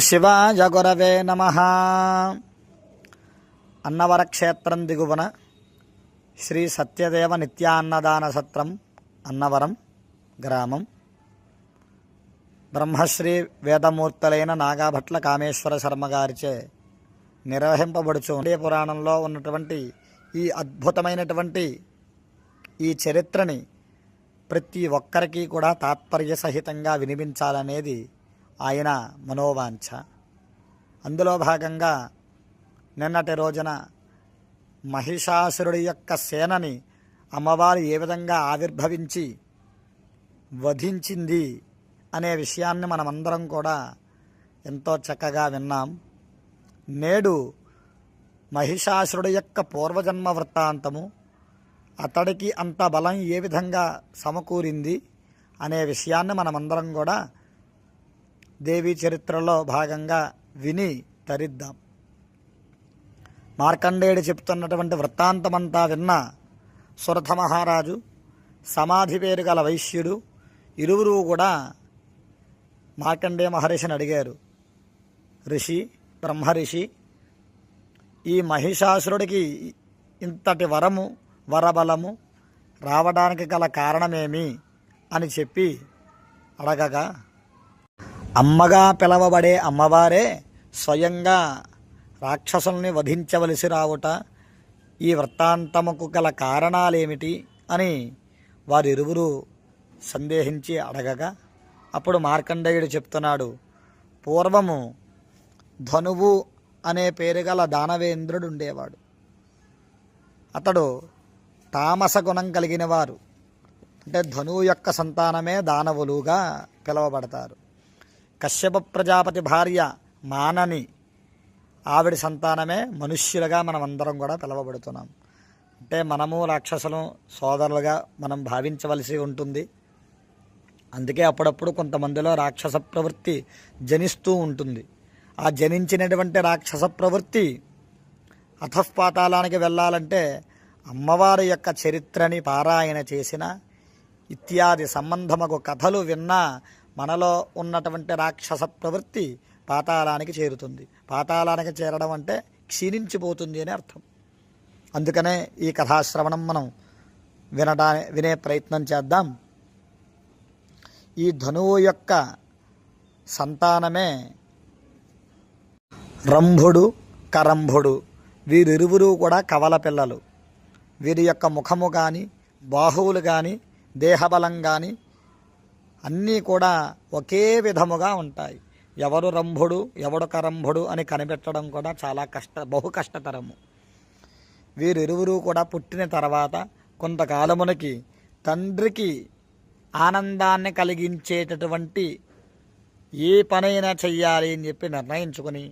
శివాయ గురవే నమ. అన్నవర క్షేత్రం దిగువన శ్రీ సత్యదేవ నిత్యాన్నదాన సత్రం అన్నవరం గ్రామం. బ్రహ్మశ్రీ వేదమూర్తులైన నాగాభట్ల కామేశ్వర శర్మ గారిచే నిర్వహింపబడుచు ఉండే పురాణంలో ఉన్నటువంటి ఈ అద్భుతమైనటువంటి ఈ చరిత్రని ప్రతి ఒక్కరికి కూడా తాత్పర్య సహితంగా వినిపించాలనేది ఆయన మనోవాంఛ. అందులో భాగంగా నిన్నటి రోజున మహిషాసురుడి యొక్క సేనని అమ్మవారు ఏ విధంగా ఆవిర్భవించి వధించింది అనే విషయాన్ని మనమందరం కూడా ఎంతో చక్కగా విన్నాం. నేడు మహిషాసురుడి యొక్క పూర్వజన్మ వృత్తాంతము అతడికి అంత బలం ఏ విధంగా సమకూరింది అనే విషయాన్ని మనమందరం కూడా దేవీ చరిత్రలో భాగంగా విని తరిద్దాం. మార్కండేయుడు చెప్తున్నటువంటి వృత్తాంతమంతా విన్న సురథ మహారాజు సమాధి పేరు గల వైశ్యుడు ఇరువురు కూడా మార్కండేయ మహర్షిని అడిగారు. ఋషి బ్రహ్మర్షి ఈ మహిషాసురుడికి ఇంతటి వరము వరబలము రావడానికి గల కారణమేమి? అని చెప్పి అడగగా అమ్మగా పిలవబడే అమ్మవారే స్వయంగా రాక్షసుల్ని వధించవలసి రావుట ఈ వృత్తాంతముకు గల కారణాలేమిటి అని వారిరువురు సందేహించి అడగగా అప్పుడు మార్కండేయుడు చెప్తున్నాడు పూర్వము ధనువు అనే పేరు గల దానవేంద్రుడు ఉండేవాడు అతడు తామస గుణం కలిగిన వారు అంటే ధనువు యొక్క సంతానమే దానవులుగా పిలువబడతారు. కశ్యప ప్రజాపతి భార్య మానని. ఆవిడ సంతానమే మనుష్యులుగా మనం అందరం కూడా పిలవబడుతున్నాం. అంటే మనము రాక్షసులు సోదరులుగా మనం భావించవలసి ఉంటుంది. అందుకే అప్పుడప్పుడు కొంతమందిలో రాక్షస ప్రవృత్తి జనిస్తూ ఉంటుంది. ఆ జనించినటువంటి రాక్షస ప్రవృత్తి అధఃపాతాళానికి వెళ్ళాలంటే అమ్మవారి యొక్క చరిత్రని పారాయణ చేసిన ఇత్యాది సంబంధమగు కథలు విన్నా మనలో ఉన్నటువంటి రాక్షస ప్రవృత్తి పాతాళానికి చేరుతుంది. పాతాళానికి చేరడం అంటే క్షీణించిపోతుంది అని అర్థం. అందుకనే ఈ కథాశ్రవణం మనం వినడా వినే ప్రయత్నం చేద్దాం. ఈ ధనువు యొక్క సంతానమే రంభుడు కరంభుడు. వీరిరువురు కూడా కవల పిల్లలు. వీరి యొక్క ముఖము కానీ బాహువులు కానీ దేహబలం కానీ అన్నీ కూడా ఒకే విధముగా ఉంటాయి. ఎవరు రంభుడు ఎవడు కరంభుడు అని కనిపెట్టడం కూడా చాలా కష్ట బహు కష్టతరము. వీరిరువురు కూడా పుట్టిన తర్వాత కొంతకాలమునకి తండ్రికి ఆనందాన్ని కలిగించేటటువంటి ఏ పనైనా చెయ్యాలి అని చెప్పి నిర్ణయించుకుని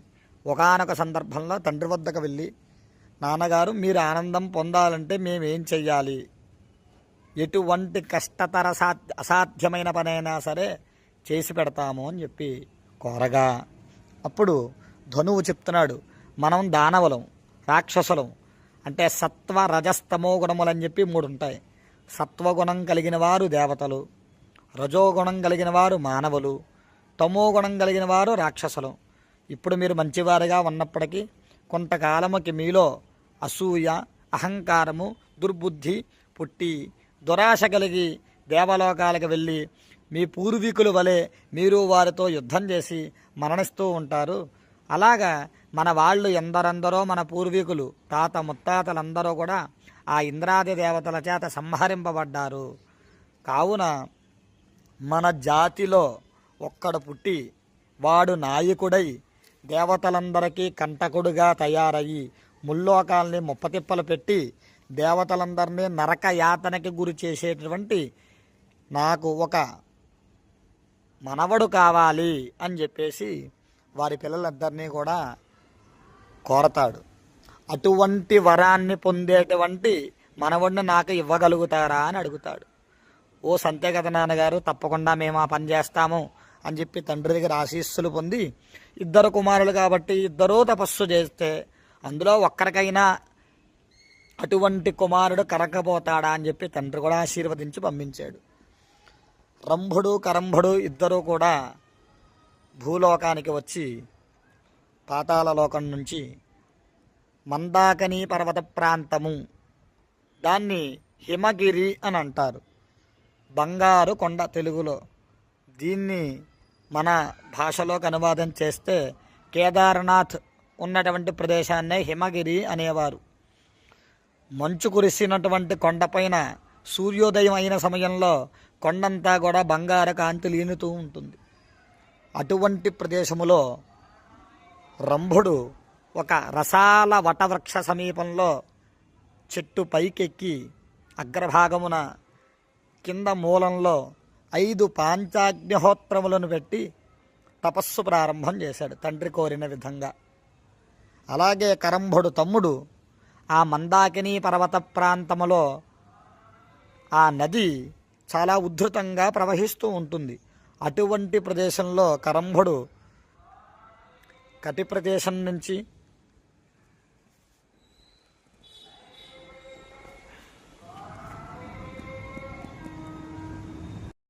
ఒకానొక సందర్భంలో తండ్రి వద్దకు వెళ్ళి నాన్నగారు మీరు ఆనందం పొందాలంటే మేమేం చెయ్యాలి? ఎటువంటి కష్టతర సా అసాధ్యమైన పనైనా సరే చేసి పెడతాము అని చెప్పి కోరగా అప్పుడు ధనువు చెప్తున్నాడు మనం దానవులం రాక్షసులం అంటే సత్వ రజస్తమో గుణములని చెప్పి మూడు ఉంటాయి సత్వగుణం కలిగిన వారు దేవతలు రజోగుణం కలిగిన వారు మానవులు తమో గుణం కలిగిన వారు రాక్షసులు. ఇప్పుడు మీరు మంచివారుగా ఉన్నప్పటికీ కొంతకాలముకి మీలో అసూయ అహంకారము దుర్బుద్ధి పుట్టి దురాశ కలిగి దేవలోకాలకు వెళ్ళి మీ పూర్వీకుల వలె మీరు వారితో యుద్ధం చేసి మరణిస్తూ ఉంటారు. అలాగా మన వాళ్ళు ఎందరందరో మన పూర్వీకులు తాత ముత్తాతలందరూ కూడా ఆ ఇంద్రాది దేవతల చేత సంహరింపబడ్డారు. కావున మన జాతిలో ఒక్కడు పుట్టి వాడు నాయకుడై దేవతలందరికీ కంటకుడుగా తయారయ్యి ముల్లోకాల్ని ముప్పతిప్పలు పెట్టి దేవతలందరినీ నరక యాతనకి గురి చేసేటటువంటి నాకు ఒక మనవడు కావాలి అని చెప్పేసి వారి పిల్లలందరినీ కూడా కోరతాడు. అటువంటి వరాన్ని పొందేటువంటి మనవడిని నాకు ఇవ్వగలుగుతారా అని అడుగుతాడు. ఓ సంతే కదా నాన్నగారు తప్పకుండా మేము ఆ పని చేస్తాము అని చెప్పి తండ్రి దగ్గర ఆశీస్సులు పొంది ఇద్దరు కుమారులు కాబట్టి ఇద్దరూ తపస్సు చేస్తే అందులో ఒక్కరికైనా అటువంటి కుమారుడు కరకపోతాడా అని చెప్పి తండ్రి కూడా ఆశీర్వదించి పంపించాడు. రంభుడు కరంభుడు ఇద్దరూ కూడా భూలోకానికి వచ్చి పాతాళలోకం నుంచి మందాకని పర్వత ప్రాంతము దాన్ని హిమగిరి అని అంటారు. బంగారు కొండ తెలుగులో. దీన్ని మన భాషలోకి అనువాదం చేస్తే కేదార్నాథ్ ఉన్నటువంటి ప్రదేశాన్నే హిమగిరి అనేవారు. మంచు కురిసినటువంటి కొండపైన సూర్యోదయం అయిన సమయంలో కొండంతా కూడా బంగార కాంతి లీనుతూ ఉంటుంది. అటువంటి ప్రదేశములో రంభుడు ఒక రసాల వటవృక్ష సమీపంలో చెట్టు పైకెక్కి అగ్రభాగమున కింద మూలంలో ఐదు పాంచాగ్నిహోత్రములను పెట్టి తపస్సు ప్రారంభం చేశాడు తండ్రి కోరిన విధంగా. అలాగే కరంభుడు తమ్ముడు ఆ మందాకిని పర్వత ప్రాంతములో ఆ నది చాలా ఉద్ధృతంగా ప్రవహిస్తూ ఉంటుంది. అటువంటి ప్రదేశంలో కరంభుడు కటి ప్రదేశం నుంచి